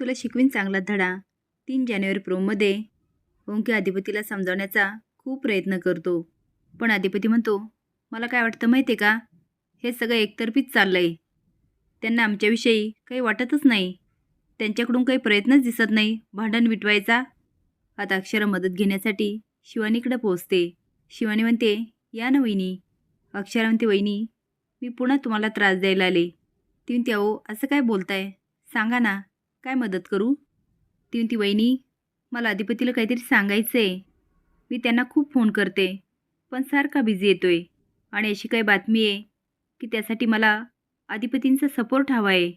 तुला शिकवीन चांगला धडा. तीन जानेवारी प्रोमध्ये ओंकी अधिपतीला समजावण्याचा खूप प्रयत्न करतो. पण अधिपती म्हणतो मला काय वाटतं माहिती आहे का? हे सगळं एकतर्फीच चाललं आहे त्यांना आमच्याविषयी काही वाटतच नाही. त्यांच्याकडून काही प्रयत्नच दिसत नाही. भांडण मिटवायचा आता अक्षरा मदत घेण्यासाठी शिवानीकडे पोहोचते. शिवानी म्हणते या ना वहिनी. अक्षरा म्हणते वहिनी मी पुन्हा तुम्हाला त्रास द्यायला आले. ती म्हणते अहो असं काय बोलताय? सांगा ना. काय मदत करू? ती ती वहिनी मला अधिपतीला काहीतरी सांगायचं आहे मी त्यांना खूप फोन करते पण सारखा बिझी येतो आहे आणि अशी काही बातमी आहे की त्यासाठी मला अधिपतींचा सपोर्ट हवा आहे.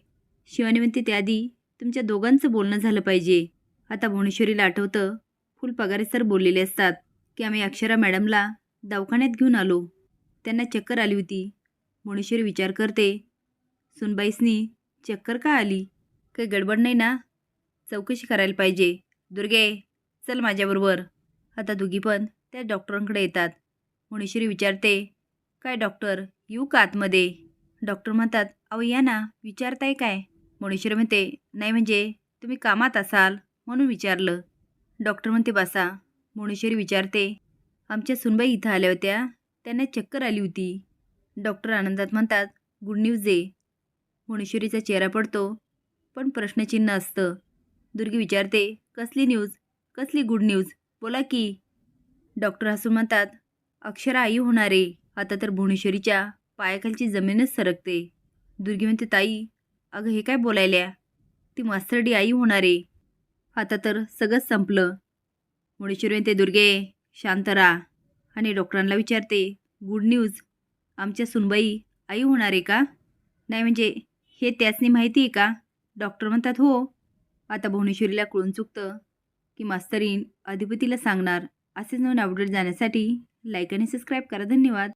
शिवानी म्हणते त्याआधी तुमच्या दोघांचं बोलणं झालं पाहिजे. आता भुवनेश्वरीला आठवतं फुल पगारे सर बोललेले असतात की आम्ही अक्षरा मॅडमला दवाखान्यात घेऊन आलो. त्यांना चक्कर आली होती. भुवनेश्वरी विचार करते सुनबाईसनी चक्कर का आली? काही गडबड नाही ना? चौकशी करायला पाहिजे. दुर्गे चल माझ्याबरोबर. आता दोघी पण त्या डॉक्टरांकडे येतात. मुणेश्वरी विचारते काय डॉक्टर येऊ का आतमध्ये? डॉक्टर म्हणतात अहो या ना विचारताय काय? भुवनेश्वरी म्हणते नाही म्हणजे तुम्ही कामात असाल म्हणून विचारलं. डॉक्टर म्हणते बसा. मुणेश्वरी विचारते आमच्या सुनबाई इथं आल्या होत्या. त्यांना चक्कर आली होती. डॉक्टर आनंदात म्हणतात गुड न्यूज आहे भुवनेश्वरीचा चेहरा पडतो पण प्रश्नचिन्ह असतं. दुर्गी विचारते कसली न्यूज? कसली गुड न्यूज? बोला की. डॉक्टर हसून म्हणतात अक्षरा आई होणार. आहे आता तर भुवनेश्वरीच्या पायाखालची जमीनच सरकते. दुर्गी म्हणते ताई अगं हे काय बोलायल्या? ती मास्तरडी आई होणार. आहे आता तर सगळंच संपलं. भुवनेश्वरी म्हणते दुर्गे शांत राहा. आणि डॉक्टरांना विचारते गुड न्यूज? आमच्या सुनबाई आई होणार आहे का? नाही म्हणजे हे त्याचनी माहिती आहे का? डॉक्टर म्हणतात हो आता भुवनेश्वरीला कळून चुकतं की मास्तरीन अधिपतीला सांगणार असेच नवीन अपडेट जाण्यासाठी लाईक आणि सबस्क्राईब करा. धन्यवाद.